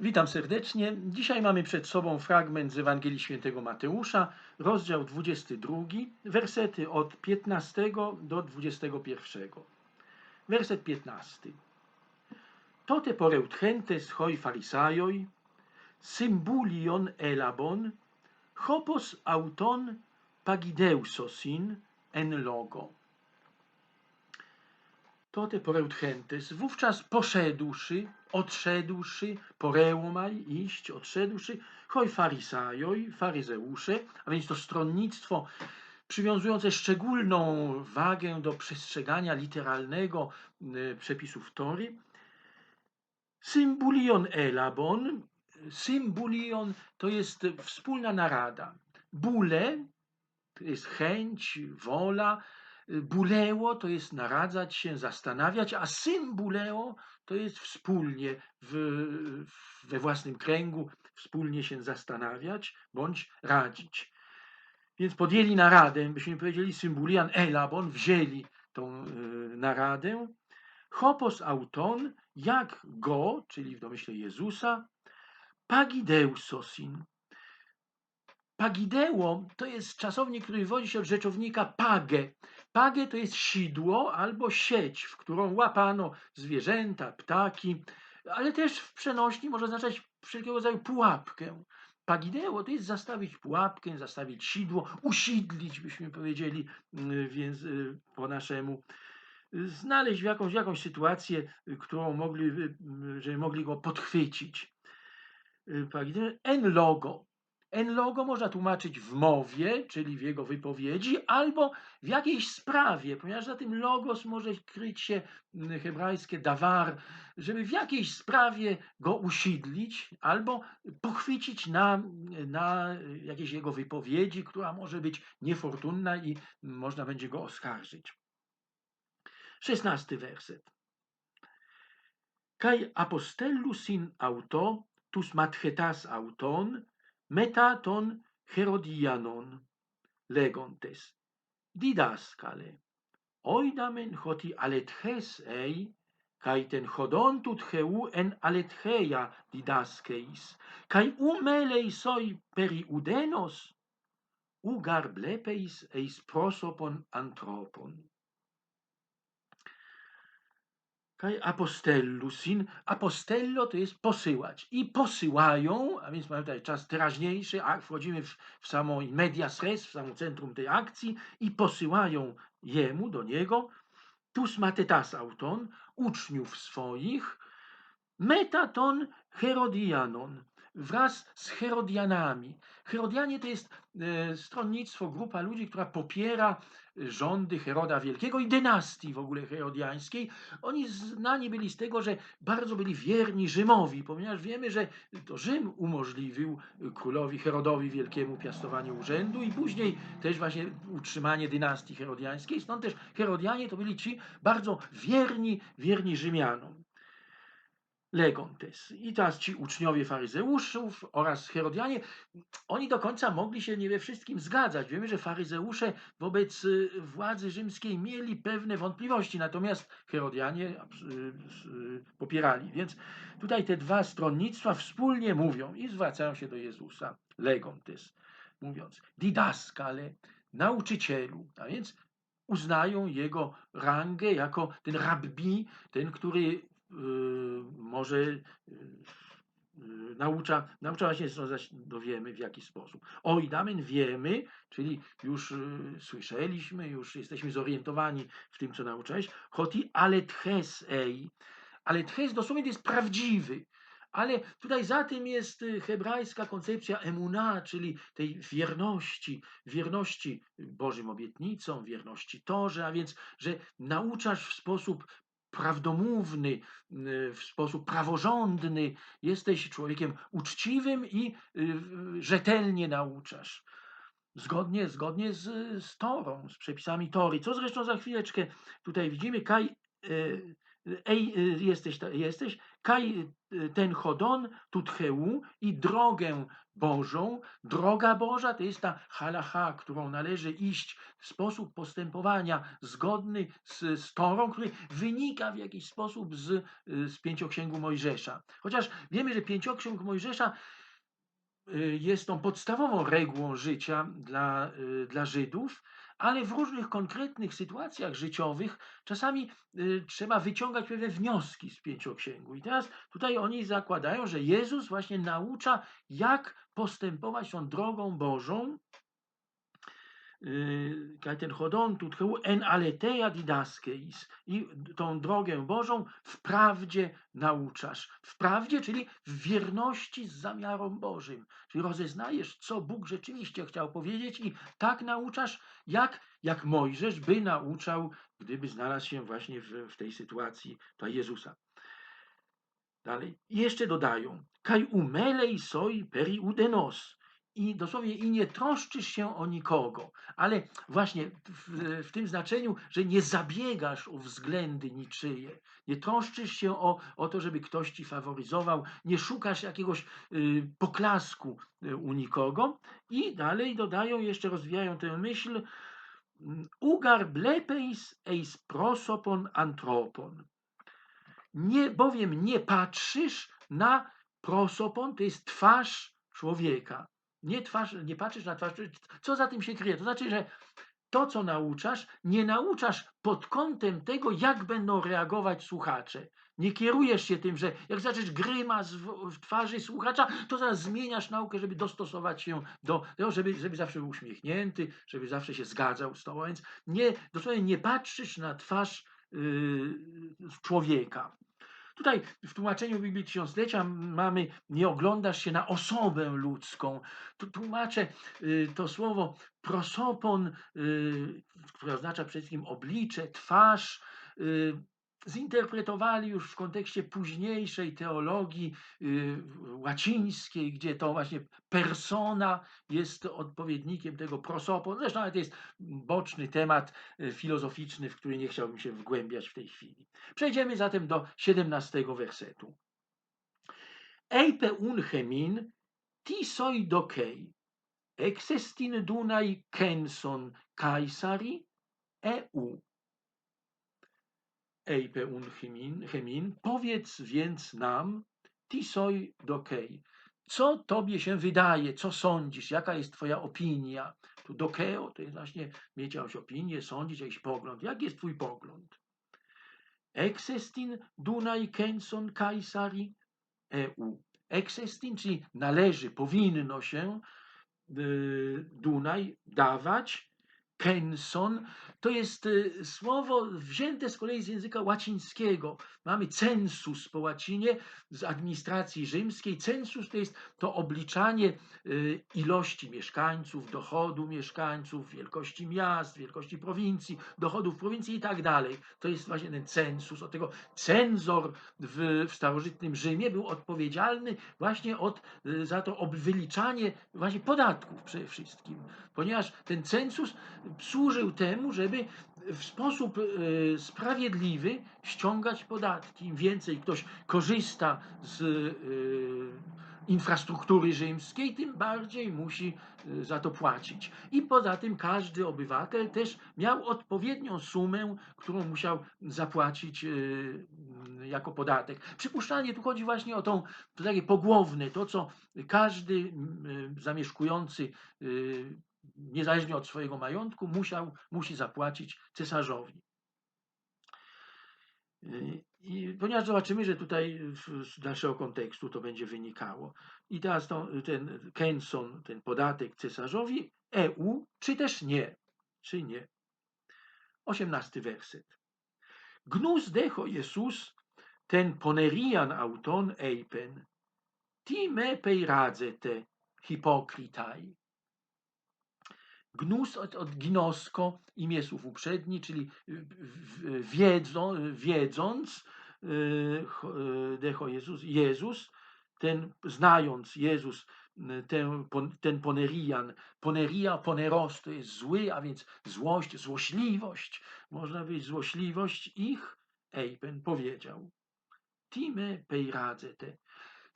Witam serdecznie. Dzisiaj mamy przed sobą fragment z Ewangelii Świętego Mateusza, rozdział 22, wersety od 15 do 21. Werset 15. Tote poreutchentes hoi farisaioi, symbulion elabon, hopos auton pagideusosin en logo. Tote poreutchentes, wówczas poszedłszy, odszedłszy, porełmaj, iść, odszedłszy, hoj farisajoj, faryzeusze, a więc to stronnictwo przywiązujące szczególną wagę do przestrzegania literalnego y, przepisów Tory. Symbulion elabon, symbulion to jest wspólna narada. Bule to jest chęć, wola, Buleo to jest naradzać się, zastanawiać, a symbuleo to jest wspólnie w, we własnym kręgu, wspólnie się zastanawiać bądź radzić. Więc podjęli naradę, byśmy powiedzieli symbulian elabon, wzięli tą y, naradę. Hopos auton, jak go, czyli w domyśle Jezusa, pagideusosin, Pagideo to jest czasownik, który wywodzi się od rzeczownika page. Page to jest sidło albo sieć, w którą łapano zwierzęta, ptaki, ale też w przenośni może oznaczać wszelkiego rodzaju pułapkę. Pagideo to jest zastawić pułapkę, zastawić sidło, usidlić, byśmy powiedzieli mm, więc y, po naszemu. Znaleźć jakąś, jakąś sytuację, którą mogli, żeby mogli go podchwycić. Pagideo, en logo, En logo można tłumaczyć w mowie, czyli w jego wypowiedzi, albo w jakiejś sprawie, ponieważ za tym logos może kryć się mm, hebrajskie dawar, żeby w jakiejś sprawie go usidlić, albo pochwycić na, na jakiejś jego wypowiedzi, która może być niefortunna i można będzie go oskarżyć. Szesnasty werset. Kaj apostellus in auto, tus matchetas auton, metaton herodianon. Legontes. Λέγοντες oidamen οίδαμεν ότι αλετχές ει, καί τεν χοδόν του Θεού εν αλετχέα διδάσκεις, καί ου μέλεης oi περί ουδένος, ου γαρ βλέπεις. Kaj apostellusin. Apostello to jest posyłać. I posyłają, a więc mamy tutaj czas teraźniejszy, a wchodzimy w, w samą medias res, w samo centrum tej akcji i posyłają jemu, do niego, tus matetas auton, uczniów swoich, metaton Herodianon, wraz z Herodianami. Herodianie to jest e, stronnictwo, grupa ludzi, która popiera rządy Heroda Wielkiego i dynastii w ogóle herodiańskiej. Oni znani byli z tego, że bardzo byli wierni Rzymowi, ponieważ wiemy, że to Rzym umożliwił królowi Herodowi Wielkiemu piastowanie urzędu i później też właśnie utrzymanie dynastii herodiańskiej. Stąd też Herodianie to byli ci bardzo wierni, wierni Rzymianom. Legontes. I teraz ci uczniowie faryzeuszów oraz Herodianie, oni do końca mogli się nie we wszystkim zgadzać. Wiemy, że faryzeusze wobec y, władzy rzymskiej mieli pewne wątpliwości, natomiast Herodianie y, y, popierali. Więc tutaj te dwa stronnictwa wspólnie mówią i zwracają się do Jezusa. Legontes, mówiąc, didaskale, nauczycielu, a więc uznają jego rangę jako ten rabbi, ten, który może y, y, naucza, naucza właśnie, dowiemy w jaki sposób. Oidamen wiemy, czyli już słyszeliśmy, już jesteśmy zorientowani w tym, co nauczałeś. Choti ale tches ei. Ale tches dosłownie to jest prawdziwy. Ale tutaj za tym jest hebrajska koncepcja emuna, czyli tej wierności, wierności Bożym obietnicom, wierności Torze, a więc, że nauczasz w sposób prawdomówny, y, w sposób praworządny, jesteś człowiekiem uczciwym i y, rzetelnie nauczasz. Zgodnie, zgodnie z, z Torą, z przepisami Tory, co zresztą za chwileczkę tutaj widzimy. Kaj, y, jesteś, jesteś, kaj ten chodon tutcheu i drogę Bożą. Droga Boża to jest ta halacha, którą należy iść, sposób postępowania zgodny z, z Torą, który wynika w jakiś sposób z, y, z pięcioksięgu Mojżesza. Chociaż wiemy, że pięcioksiąg Mojżesza y, jest tą podstawową regułą życia dla, y, dla Żydów, ale w różnych konkretnych sytuacjach życiowych czasami y, trzeba wyciągać pewne wnioski z pięcioksięgu. I teraz tutaj oni zakładają, że Jezus właśnie naucza, jak postępować tą drogą Bożą. y, Kaj ten chodon tutcheu en aletheia didaskeis. I tą drogę Bożą w prawdzie nauczasz. W prawdzie, czyli w wierności z zamiarem Bożym. Czyli rozeznajesz, co Bóg rzeczywiście chciał powiedzieć i tak nauczasz, jak, jak Mojżesz by nauczał, gdyby znalazł się właśnie w, w tej sytuacji Pana Jezusa. Dalej. I jeszcze dodają, kaj umelej soi peri udenos. I dosłownie i nie troszczysz się o nikogo, ale właśnie w, w tym znaczeniu, że nie zabiegasz o względy niczyje, nie troszczysz się o, o to, żeby ktoś ci faworyzował, nie szukasz jakiegoś y, poklasku y, u nikogo. I dalej dodają, jeszcze rozwijają tę myśl, ugar blepeis eis prosopon antropon. Nie, bowiem nie patrzysz na prosopon, to jest twarz człowieka. Nie, twarz, nie patrzysz na twarz, co za tym się kryje. To znaczy, że to, co nauczasz, nie nauczasz pod kątem tego, jak będą reagować słuchacze. Nie kierujesz się tym, że jak zaczniesz grymas w, w twarzy słuchacza, to zaraz zmieniasz naukę, żeby dostosować się do tego, żeby, żeby zawsze był uśmiechnięty, żeby zawsze się zgadzał z tobą. Więc nie, dosłownie nie patrzysz na twarz yy, człowieka. Tutaj w tłumaczeniu Biblii Tysiąclecia mamy nie oglądasz się na osobę ludzką. Tu tłumaczę y, to słowo prosopon, y, które oznacza przede wszystkim oblicze, twarz, y, zinterpretowali już w kontekście późniejszej teologii y, łacińskiej, gdzie to właśnie persona jest odpowiednikiem tego prosopon. Zresztą to jest boczny temat y, filozoficzny, w który nie chciałbym się wgłębiać w tej chwili. Przejdziemy zatem do 17 wersetu. Eipe unchemin ti soi dokei, exestin dunai kenson kaisari eu Eipe un chemin, powiedz więc nam, tisoi dokei, co tobie się wydaje, co sądzisz, jaka jest twoja opinia? Tu dokeo to jest właśnie mieć jakąś opinię, sądzić, jakiś pogląd. Jaki jest twój pogląd? Exestin dunai kenson kaisari eu. Exestin, czyli należy, powinno się y, Dunaj dawać Kenson to jest y, słowo wzięte z kolei z języka łacińskiego. Mamy census po łacinie z administracji rzymskiej. Census to jest to obliczanie y, ilości mieszkańców, dochodu mieszkańców, wielkości miast, wielkości prowincji, dochodów prowincji i tak dalej. To jest właśnie ten census. Od tego cenzor w, w starożytnym Rzymie był odpowiedzialny właśnie od, y, za to wyliczanie właśnie podatków przede wszystkim. Ponieważ ten census służył temu, żeby w sposób e, sprawiedliwy ściągać podatki. Im więcej ktoś korzysta z e, infrastruktury rzymskiej, tym bardziej musi e, za to płacić. I poza tym każdy obywatel też miał odpowiednią sumę, którą musiał zapłacić jako podatek. Przypuszczalnie tu chodzi właśnie o tą, to takie pogłowne, to co każdy zamieszkujący niezależnie od swojego majątku, musiał, musi zapłacić cesarzowi. I ponieważ zobaczymy, że tutaj z dalszego kontekstu to będzie wynikało. I teraz to, ten Kenson, ten podatek cesarzowi, EU, czy też nie, czy nie. Osiemnasty werset. Gnus decho Jesus, ten ponerian auton eipen, ti me peiradze te hipokritai. Gnus od, od ginosko, imię słów uprzedni, czyli wiedzą, wiedząc, y, y, decho Jezus, Jezus, ten znając Jezus, y, ten, ten ponerian, poneria, poneros to jest zły, a więc złość, złośliwość, można powiedzieć złośliwość ich, Ejpen powiedział. time peiradzete.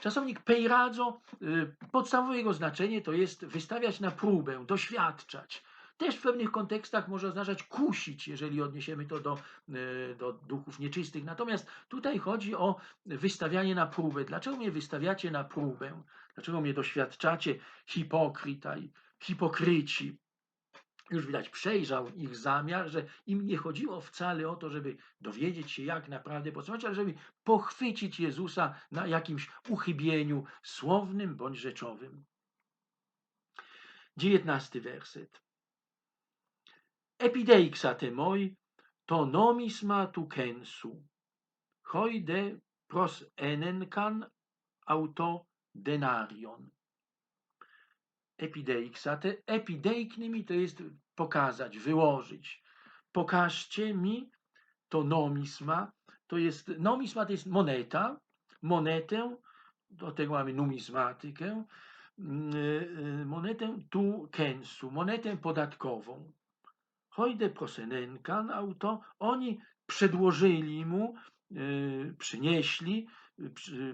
Czasownik peiradzo, y, podstawowe jego znaczenie to jest wystawiać na próbę, doświadczać. Też w pewnych kontekstach może oznaczać kusić, jeżeli odniesiemy to do, y, do duchów nieczystych. Natomiast tutaj chodzi o wystawianie na próbę. Dlaczego mnie wystawiacie na próbę? Dlaczego mnie doświadczacie hipokrita i hipokryci? Już widać, przejrzał ich zamiar, że im nie chodziło wcale o to, żeby dowiedzieć się, jak naprawdę postępować, ale żeby pochwycić Jezusa na jakimś uchybieniu słownym bądź rzeczowym. Dziewiętnasty werset. Epideixa te moi, to nomisma tu kensu, hoide pros enenkan auto denarion epideixa. Te epideiknymi to jest pokazać, wyłożyć. Pokażcie mi to nomisma, to jest, nomisma to jest moneta, monetę, do tego mamy numizmatykę, y, monetę tu kensu, monetę podatkową. Hojde prosenenkan auto, oni przedłożyli mu, y, przynieśli,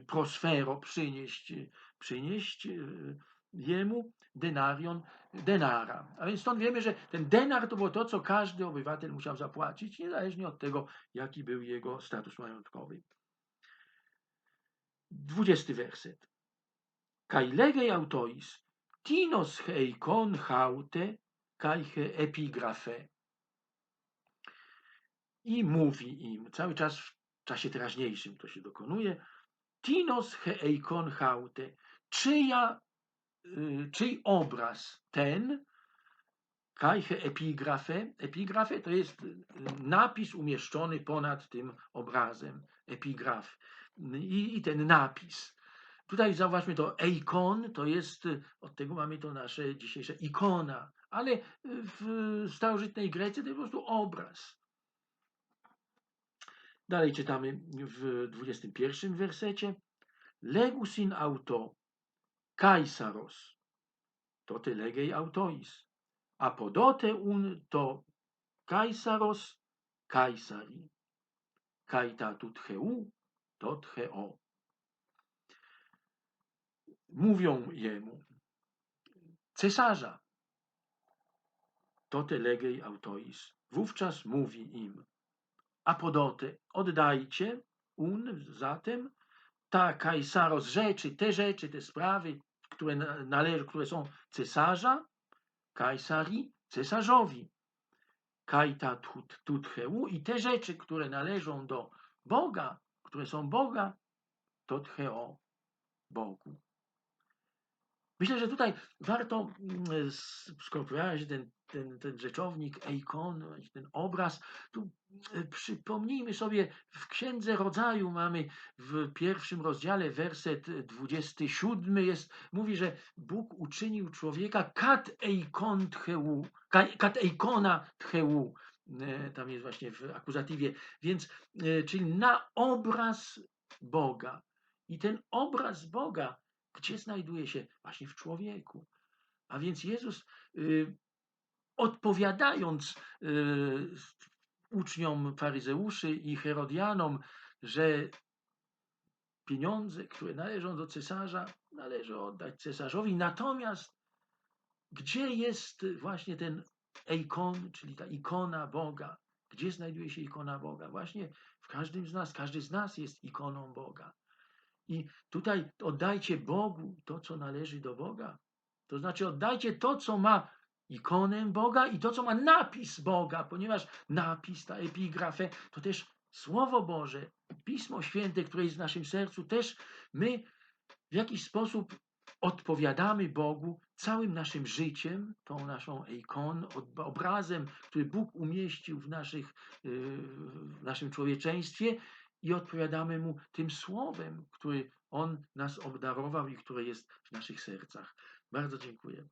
prosfero, przynieść, przynieść jemu denarion denara. A więc stąd wiemy, że ten denar to było to, co każdy obywatel musiał zapłacić, niezależnie od tego, jaki był jego status majątkowy. Dwudziesty werset. Legej autois, tinos heikon haute, he epigrafe. I mówi im, cały czas w czasie teraźniejszym to się dokonuje, tinos heikon haute, czyja czyj obraz ten, kajche epigrafę, epigrafę to jest y, napis umieszczony ponad tym obrazem, epigraf. I, i ten napis. Tutaj zauważmy to eikon, to jest, y, od tego mamy to nasze dzisiejsze ikona, ale w starożytnej Grecji to jest po prostu obraz. Dalej czytamy w 21 wersecie. Legusin auto Kaisaros, to te legej autois, apodote un to Kaisaros Kaisari, kaita tut heu, tot heo. Mówią jemu, cesarza, to te legej autois. Wówczas mówi im, apodote, oddajcie un zatem. Ta kajsaros rzeczy, te rzeczy, te sprawy, które, należy, które są cesarza, kajsari, cesarzowi. Kajta tut, tutheu i te rzeczy, które należą do Boga, które są Boga, to tcheo Bogu. Myślę, że tutaj warto mm, skopiować ten, ten, ten rzeczownik, eikon, ten obraz. Tu e, przypomnijmy sobie, w Księdze Rodzaju mamy w pierwszym rozdziale, werset 27 jest, mówi, że Bóg uczynił człowieka kat eikon tcheu, kat eikona tcheu. E, tam jest właśnie w akuzatywie, więc, e, czyli na obraz Boga. I ten obraz Boga gdzie znajduje się? Właśnie w człowieku. A więc Jezus, y, odpowiadając y, uczniom faryzeuszy i herodianom, że pieniądze, które należą do cesarza, należy oddać cesarzowi. Natomiast gdzie jest właśnie ten eikon, czyli ta ikona Boga? Gdzie znajduje się ikona Boga? Właśnie w każdym z nas. Każdy z nas jest ikoną Boga. I tutaj oddajcie Bogu to, co należy do Boga. To znaczy oddajcie to, co ma ikonę Boga i to, co ma napis Boga, ponieważ napis, ta epigrafę, to też Słowo Boże, Pismo Święte, które jest w naszym sercu, też my w jakiś sposób odpowiadamy Bogu całym naszym życiem, tą naszą ikon, obrazem, który Bóg umieścił w, naszych, y, w naszym człowieczeństwie i odpowiadamy Mu tym słowem, który On nas obdarował i które jest w naszych sercach. Bardzo dziękuję.